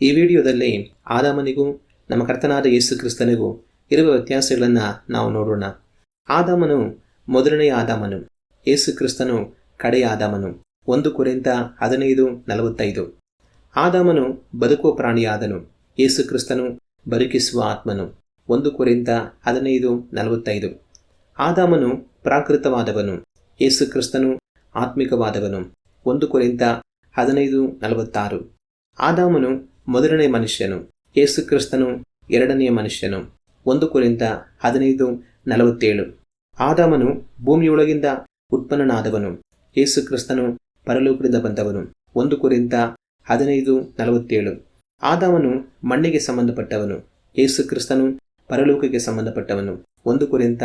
ಈ ವಿಡಿಯೋದಲ್ಲಿ ಆದಾಮನಿಗೂ, ನಮ್ಮ ಕರ್ತನಾದ ಯೇಸು ಕ್ರಿಸ್ತನಿಗೂ ಇರುವ ವ್ಯತ್ಯಾಸಗಳನ್ನು ನಾವು ನೋಡೋಣ. ಆದಾಮನು ಮೊದಲನೆಯ ಆದಾಮನು. ಯೇಸು ಕ್ರಿಸ್ತನು ಕಡೆಯ ಆದಾಮನು. ಒಂದು ಕುರಿತ ಹದಿನೈದು, ನಲವತ್ತೈದು. ಆದಾಮನು ಬದುಕುವ ಪ್ರಾಣಿಯಾದನು. ಯೇಸು ಕ್ರಿಸ್ತನು ಬದುಕಿಸುವ ಆತ್ಮನು. ಒಂದು ಕುರಿತ ಹದಿನೈದು, ನಲವತ್ತೈದು. ಆದಾಮನು ಪ್ರಾಕೃತವಾದವನು. ಯೇಸು ಕ್ರಿಸ್ತನು ಆತ್ಮಿಕವಾದವನು. ಒಂದು ಕುರಿತ ಹದಿನೈದು, ನಲವತ್ತಾರು. ಆದಾಮನು ಮೊದಲನೇ ಮನುಷ್ಯನು, ಯೇಸು ಕ್ರಿಸ್ತನು ಎರಡನೆಯ ಮನುಷ್ಯನು. ಒಂದು ಕುರಿತ ಹದಿನೈದು, ನಲವತ್ತೇಳು. ಆದಾಮನು ಭೂಮಿಯೊಳಗಿಂದ ಉತ್ಪನ್ನನಾದವನು, ಯೇಸು ಕ್ರಿಸ್ತನು ಪರಲೋಕದಿಂದ ಬಂದವನು. ಒಂದು ಕುರಿತ ಹದಿನೈದು, ನಲವತ್ತೇಳು. ಆದಾಮನು ಮಣ್ಣಿಗೆ ಸಂಬಂಧಪಟ್ಟವನು, ಯೇಸು ಕ್ರಿಸ್ತನು ಪರಲೋಕಕ್ಕೆ ಸಂಬಂಧಪಟ್ಟವನು. ಒಂದು ಕುರಿತ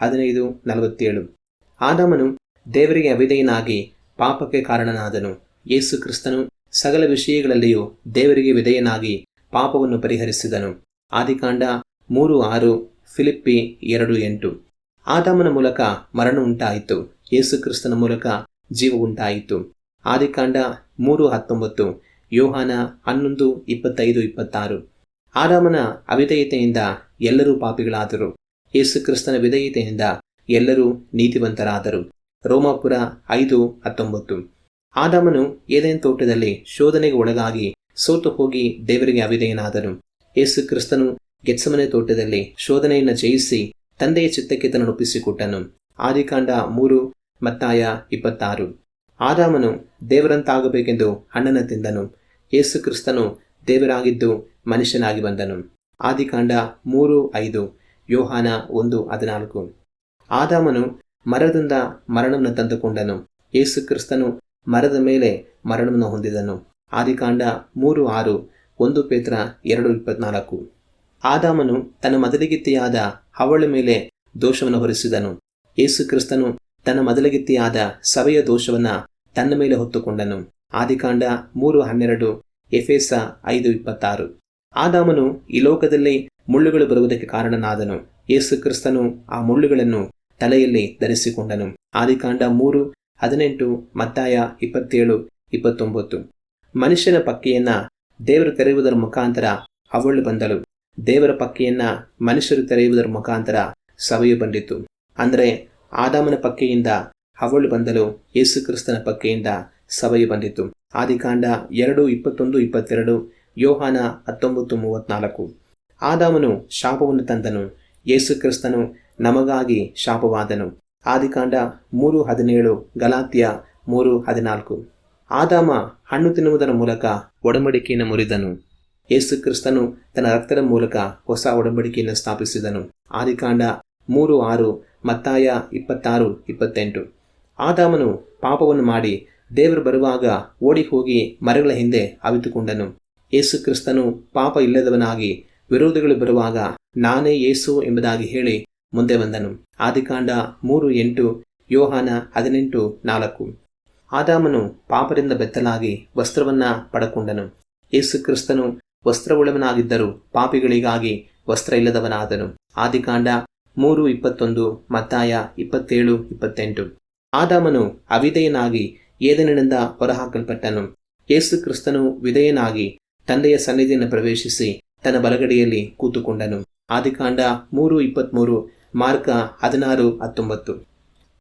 ಹದಿನೈದು, ನಲವತ್ತೇಳು. ಆದಾಮನು ದೇವರಿಗೆ ಅವಿಧೇಯನಾಗಿ ಪಾಪಕ್ಕೆ ಕಾರಣನಾದನು, ಯೇಸು ಕ್ರಿಸ್ತನು ಸಕಲ ವಿಷಯಗಳಲ್ಲಿಯೂ ದೇವರಿಗೆ ವಿಧೇಯನಾಗಿ ಪಾಪವನ್ನು ಪರಿಹರಿಸಿದನು. ಆದಿಕಾಂಡ ಮೂರು ಆರು, ಫಿಲಿಪ್ಪಿ ಎರಡು ಎಂಟು. ಆದಾಮನ ಮೂಲಕ ಮರಣ ಉಂಟಾಯಿತು. ಯೇಸುಕ್ರಿಸ್ತನ ಮೂಲಕ ಜೀವ ಉಂಟಾಯಿತು. ಆದಿಕಾಂಡ ಮೂರು ಹತ್ತೊಂಬತ್ತು, ಯೋಹಾನ ಹನ್ನೊಂದು ಇಪ್ಪತ್ತೈದು ಇಪ್ಪತ್ತಾರು. ಆದಾಮನ ಅವಿಧೇಯತೆಯಿಂದ ಎಲ್ಲರೂ ಪಾಪಿಗಳಾದರು. ಯೇಸುಕ್ರಿಸ್ತನ ವಿಧೇಯತೆಯಿಂದ ಎಲ್ಲರೂ ನೀತಿವಂತರಾದರು. ರೋಮಾಪುರ ಐದು ಹತ್ತೊಂಬತ್ತು. ಆದಾಮನು ಏದೇನ್ ತೋಟದಲ್ಲಿ ಶೋಧನೆಗೆ ಒಳಗಾಗಿ ಸೋತು ಹೋಗಿ ದೇವರಿಗೆ ಅವಿದೆಯನಾದನು ಯೇಸು ಕ್ರಿಸ್ತನು ಗೆತ್ಸಮನೆ ತೋಟದಲ್ಲಿ ಶೋಧನೆಯನ್ನು ಜಯಿಸಿ ತಂದೆಯ ಚಿತ್ತಕ್ಕೆ ತನ್ನನ್ನು ಒಪ್ಪಿಸಿಕೊಟ್ಟನು. ಆದಿಕಾಂಡ ಮೂರು, ಮತ್ತಾಯ ಇಪ್ಪತ್ತಾರು. ಆದಾಮನು ದೇವರಂತಾಗಬೇಕೆಂದು ಹಣ್ಣನ್ನು ತಿಂದನು. ಯೇಸು ಕ್ರಿಸ್ತನು ದೇವರಾಗಿದ್ದು ಮನುಷ್ಯನಾಗಿ ಬಂದನು. ಆದಿಕಾಂಡ ಮೂರು, ಐದು, ಯೋಹಾನ ಒಂದು, ಹದಿನಾಲ್ಕು. ಆದಾಮನು ಮರದಿಂದ ಮರಣವನ್ನು ತಂದುಕೊಂಡನು. ಯೇಸು ಕ್ರಿಸ್ತನು ಮರದ ಮೇಲೆ ಮರಣವನ್ನು ಹೊಂದಿದನು. ಆದಿಕಾಂಡ ಮೂರು ಆರು, ಒಂದು ಪೇತ್ರ ಎರಡು ಇಪ್ಪತ್ನಾಲ್ಕು. ಆದಾಮನು ತನ್ನ ಮೊದಲಗಿತ್ತೆಯಾದ ಹವಳ ಮೇಲೆ ದೋಷವನ್ನು ಹೊರಿಸಿದನು. ಯೇಸು ಕ್ರಿಸ್ತನು ತನ್ನ ಮೊದಲಗಿತ್ತೆಯಾದ ಸಭೆಯ ದೋಷವನ್ನ ತನ್ನ ಮೇಲೆ ಹೊತ್ತುಕೊಂಡನು. ಆದಿಕಾಂಡ ಮೂರು ಹನ್ನೆರಡು, ಎಫೆಸ ಐದು ಇಪ್ಪತ್ತಾರು. ಆದಾಮನು ಈ ಲೋಕದಲ್ಲಿ ಮುಳ್ಳುಗಳು ಬರುವುದಕ್ಕೆ ಕಾರಣನಾದನು. ಯೇಸು ಕ್ರಿಸ್ತನು ಆ ಮುಳ್ಳುಗಳನ್ನು ತಲೆಯಲ್ಲಿ ಧರಿಸಿಕೊಂಡನು. ಆದಿಕಾಂಡ ಮೂರು ಹದಿನೆಂಟು, ಮತ್ತಾಯ ಇಪ್ಪತ್ತೇಳು, ಇಪ್ಪತ್ತೊಂಬತ್ತು. ಮನುಷ್ಯನ ಪಕ್ಕೆಯನ್ನ ದೇವರು ತೆರೆಯುವುದರ ಮುಖಾಂತರ ಅವಳು ಬಂದಳು. ದೇವರ ಪಕ್ಕೆಯನ್ನ ಮನುಷ್ಯರು ತೆರೆಯುವುದರ ಮುಖಾಂತರ ಸಭೆಯು ಬಂದಿತು ಅಂದರೆ ಆದಾಮನ ಪಕ್ಕೆಯಿಂದ ಅವಳು ಬಂದಲು ಯೇಸು ಕ್ರಿಸ್ತನ ಪಕ್ಕೆಯಿಂದ ಸಭೆಯು ಬಂದಿತು ಆದಿಕಾಂಡ ಎರಡು, ಇಪ್ಪತ್ತೊಂದು, ಇಪ್ಪತ್ತೆರಡು, ಯೋಹಾನ ಹತ್ತೊಂಬತ್ತು, ಮೂವತ್ನಾಲ್ಕು. ಆದಾಮನು ಶಾಪವನ್ನು ತಂದನು, ಯೇಸು ಕ್ರಿಸ್ತನು ನಮಗಾಗಿ ಶಾಪವಾದನು. ಆದಿಕಾಂಡ ಮೂರು ಹದಿನೇಳು, ಗಲಾತ್ಯ ಮೂರು ಹದಿನಾಲ್ಕು. ಆದಾಮ ಹಣ್ಣು ತಿನ್ನುವುದರ ಮೂಲಕ ಒಡಂಬಡಿಕೆಯನ್ನು ಮುರಿದನು. ಯೇಸು ಕ್ರಿಸ್ತನು ತನ್ನ ರಕ್ತದ ಮೂಲಕ ಹೊಸ ಒಡಂಬಡಿಕೆಯನ್ನು ಸ್ಥಾಪಿಸಿದನು. ಆದಿಕಾಂಡ ಮೂರು ಆರು, ಮತ್ತಾಯ ಇಪ್ಪತ್ತಾರು, ಇಪ್ಪತ್ತೆಂಟು. ಆದಾಮನು ಪಾಪವನ್ನು ಮಾಡಿ ದೇವರು ಬರುವಾಗ ಓಡಿ ಹೋಗಿ ಮರಗಳ ಹಿಂದೆ ಅವಿತುಕೊಂಡನು. ಯೇಸು ಕ್ರಿಸ್ತನು ಪಾಪ ಇಲ್ಲದವನಾಗಿ ವಿರೋಧಿಗಳು ಬರುವಾಗ ನಾನೇ ಯೇಸು ಎಂಬುದಾಗಿ ಹೇಳಿ ಮುಂದೆ ಬಂದನು. ಆದಿಕಾಂಡ ಮೂರು ಎಂಟು, ಯೋಹಾನ ಹದಿನೆಂಟು ನಾಲ್ಕು. ಆದಾಮನು ಪಾಪದಿಂದ ಬೆತ್ತಲಾಗಿ ವಸ್ತ್ರವನ್ನ ಪಡಕೊಂಡನು. ಯೇಸು ಕ್ರಿಸ್ತನು ವಸ್ತ್ರವುಳ್ಳವನಾಗಿದ್ದರೂ ಪಾಪಿಗಳಿಗಾಗಿ ವಸ್ತ್ರ ಇಲ್ಲದವನಾದನು. ಆದಿಕಾಂಡ ಮೂರು ಇಪ್ಪತ್ತೊಂದು, ಮತ್ತಾಯ ಇಪ್ಪತ್ತೇಳು, ಇಪ್ಪತ್ತೆಂಟು. ಆದಾಮನು ಅವಿಧೇಯನಾಗಿ ಏದನಿನಿಂದ ಹೊರಹಾಕಲ್ಪಟ್ಟನು. ಯೇಸು ಕ್ರಿಸ್ತನು ವಿಧೇಯನಾಗಿ ತಂದೆಯ ಸನ್ನಿಧಿಯನ್ನು ಪ್ರವೇಶಿಸಿ ತನ್ನ ಬಲಗಡೆಯಲ್ಲಿ ಕೂತುಕೊಂಡನು. ಆದಿಕಾಂಡ ಮೂರು ಇಪ್ಪತ್ತ್ಮೂರು ಮಾರ್ಕ ಹದಿನಾರು ಹತ್ತೊಂಬತ್ತು.